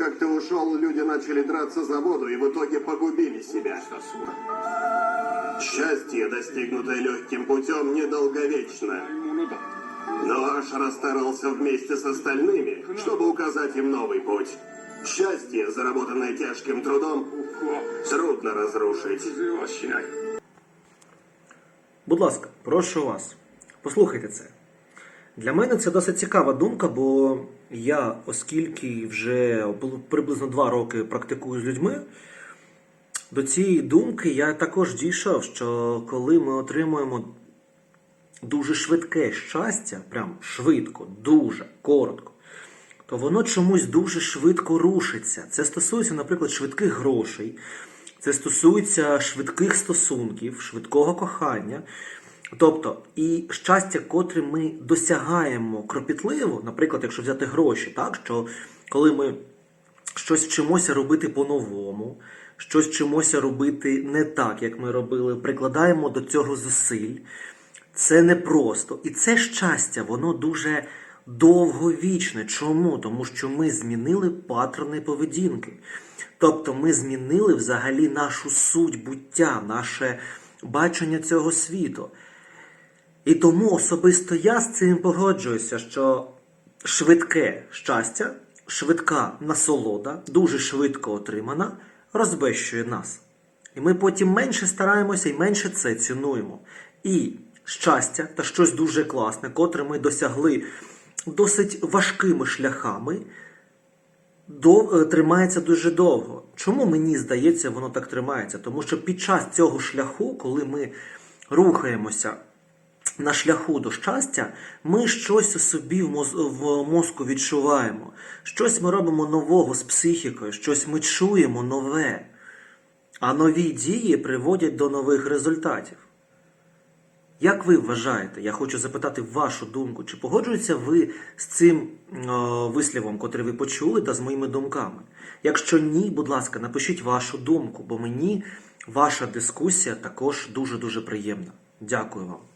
как ты ушел, люди начали драться за воду и в итоге погубили себя. Счастье, достигнутое легким путем, недолговечно. Но Аш расстарался вместе с остальными, чтобы указать им новый путь. Счастье, заработанное тяжким трудом, трудно разрушить. Будь ласка, прошу вас, послухайте це. Для мене це досить цікава думка, бо я, оскільки вже приблизно два роки практикую з людьми, до цієї думки я також дійшов, що коли ми отримуємо дуже швидке щастя, прям швидко, дуже коротко, то воно чомусь дуже швидко рушиться. Це стосується, наприклад, швидких грошей, це стосується швидких стосунків, швидкого кохання. Тобто, і щастя, котре ми досягаємо кропітливо, наприклад, якщо взяти гроші, так що коли ми щось вчимося робити по-новому, щось вчимося робити не так, як ми робили, прикладаємо до цього зусиль. Це непросто. І це щастя, воно дуже довговічне. Чому? Тому що ми змінили паттерни поведінки. Тобто ми змінили взагалі нашу суть буття, наше бачення цього світу. І тому особисто я з цим погоджуюся, що швидке щастя, швидка насолода, дуже швидко отримана, розбещує нас. І ми потім менше стараємося і менше це цінуємо. І щастя та щось дуже класне, котре ми досягли досить важкими шляхами, до, е, тримається дуже довго. Чому мені здається, воно так тримається? Тому що під час цього шляху, коли ми рухаємося на шляху до щастя, ми щось у собі в, мозку відчуваємо. Щось ми робимо нового з психікою, щось ми чуємо нове. А нові дії приводять до нових результатів. Як ви вважаєте, я хочу запитати вашу думку, чи погоджуєтеся ви з цим е, вислівом, котрий ви почули, та з моїми думками? Якщо ні, будь ласка, напишіть вашу думку, бо мені ваша дискусія також дуже-дуже приємна. Дякую вам.